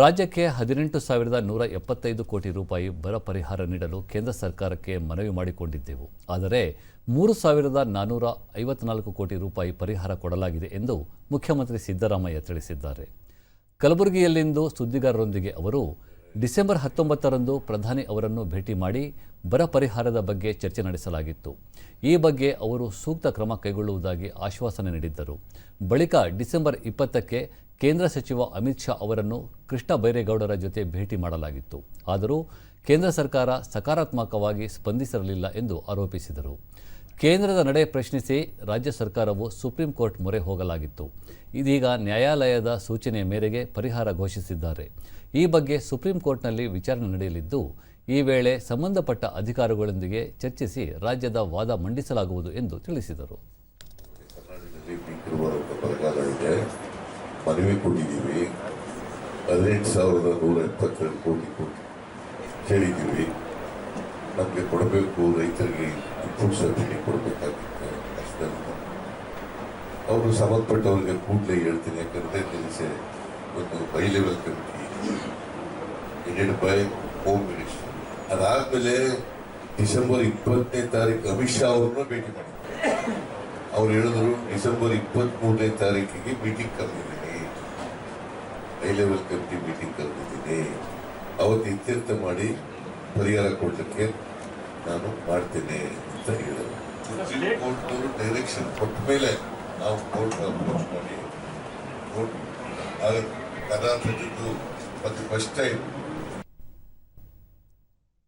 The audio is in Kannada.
ರಾಜ್ಯಕ್ಕೆ ಹದಿನೆಂಟು ಸಾವಿರದ ನೂರ ಎಪ್ಪತ್ತೈದು ಕೋಟಿ ರೂಪಾಯಿ ಬರ ಪರಿಹಾರ ನೀಡಲು ಕೇಂದ್ರ ಸರ್ಕಾರಕ್ಕೆ ಮನವಿ ಮಾಡಿಕೊಂಡಿದ್ದೆವು. ಆದರೆ ಮೂರು ಸಾವಿರದ ನಾನ್ನೂರ ಐವತ್ನಾಲ್ಕು ಕೋಟಿ ರೂಪಾಯಿ ಪರಿಹಾರ ಕೊಡಲಾಗಿದೆ ಎಂದು ಮುಖ್ಯಮಂತ್ರಿ ಸಿದ್ದರಾಮಯ್ಯ ತಿಳಿಸಿದ್ದಾರೆ. ಕಲಬುರಗಿಯಲ್ಲಿಂದು ಸುದ್ದಿಗಾರರೊಂದಿಗೆ ಅವರು ಡಿಸೆಂಬರ್ ಹತ್ತೊಂಬತ್ತರಂದು ಪ್ರಧಾನಿ ಅವರನ್ನು ಭೇಟಿ ಮಾಡಿ ಬರ ಪರಿಹಾರದ ಬಗ್ಗೆ ಚರ್ಚೆ ನಡೆಸಲಾಗಿತ್ತು. ಈ ಬಗ್ಗೆ ಅವರು ಸೂಕ್ತ ಕ್ರಮ ಕೈಗೊಳ್ಳುವುದಾಗಿ ಆಶ್ವಾಸನೆ ನೀಡಿದ್ದರು. ಬಳಿಕ ಡಿಸೆಂಬರ್ ಇಪ್ಪತ್ತಕ್ಕೆ ಕೇಂದ್ರ ಸಚಿವ ಅಮಿತ್ ಶಾ ಅವರನ್ನು ಕೃಷ್ಣ ಬೈರೇಗೌಡರ ಜೊತೆ ಭೇಟಿ ಮಾಡಲಾಗಿತ್ತು. ಆದರೂ ಕೇಂದ್ರ ಸರ್ಕಾರ ಸಕಾರಾತ್ಮಕವಾಗಿ ಸ್ಪಂದಿಸಿರಲಿಲ್ಲ ಎಂದು ಆರೋಪಿಸಿದರು. ಕೇಂದ್ರದ ನಡೆ ಪ್ರಶ್ನಿಸಿ ರಾಜ್ಯ ಸರ್ಕಾರವು ಸುಪ್ರೀಂ ಕೋರ್ಟ್ ಮೊರೆ ಹೋಗಲಾಗಿತ್ತು. ಇದೀಗ ನ್ಯಾಯಾಲಯದ ಸೂಚನೆಯ ಮೇರೆಗೆ ಪರಿಹಾರ ಘೋಷಿಸಿದ್ದಾರೆ. ಈ ಬಗ್ಗೆ ಸುಪ್ರೀಂ ಕೋರ್ಟ್ನಲ್ಲಿ ವಿಚಾರಣೆ ನಡೆಯಲಿದ್ದು, ಈ ವೇಳೆ ಸಂಬಂಧಪಟ್ಟ ಅಧಿಕಾರಿಗಳೊಂದಿಗೆ ಚರ್ಚಿಸಿ ರಾಜ್ಯದ ವಾದ ಮಂಡಿಸಲಾಗುವುದು ಎಂದು ತಿಳಿಸಿದರು. ನಮಗೆ ಕೊಡಬೇಕು, ರೈತರಿಗೆ ಇನ್ಪುಟ್ ಸಬ್ಸಿಡಿ ಕೊಡಬೇಕಾಗಿತ್ತು ಅಷ್ಟೇ ಅವರು ಸಂಬಂಧಪಟ್ಟವರಿಗೆ ಕೂಡಲೇ ಹೇಳ್ತೀನಿ, ಯಾಕಂದರೆ ತಿಳಿಸಿ ಒಂದು by level committee added by home minister ಅದಾದಮೇಲೆ ಡಿಸೆಂಬರ್ ಇಪ್ಪತ್ತನೇ ತಾರೀಕು ಅಮಿತ್ ಶಾ ಅವ್ರನ್ನ ಭೇಟಿ ಮಾಡಿದ್ರು. ಅವ್ರು ಹೇಳಿದ್ರು, ಡಿಸೆಂಬರ್ ಇಪ್ಪತ್ತ್ ಮೂರನೇ ತಾರೀಕಿಗೆ ಮೀಟಿಂಗ್ ಕರೆದಿದ್ದೀನಿ. ಹೈ ಲೆವೆಲ್ ಕಮಿಟಿ ಮೀಟಿಂಗ್ ಕರೆದಿದ್ದೀನಿ. ಅವತ್ತು ಇತ್ಯರ್ಥ ಮಾಡಿ ಪರಿಹಾರ ಕೊಡಲಿಕ್ಕೆ ನಾನು ಮಾಡ್ತೇನೆ ಅಂತ ಹೇಳಿದ್ರು. ಕೋರ್ಟ್ನವರು ಡೈರೆಕ್ಷನ್ ಕೊಟ್ಟ ಮೇಲೆ ನಾವು ಕೋರ್ಟ್ ಅಪ್ರೋಚ್ ಮಾಡಿ, ಕೋರ್ಟ್ ಕರ್ನಾಟಕದ್ದು ಮತ್ತು ಫಸ್ಟ್ ಟೈಮ್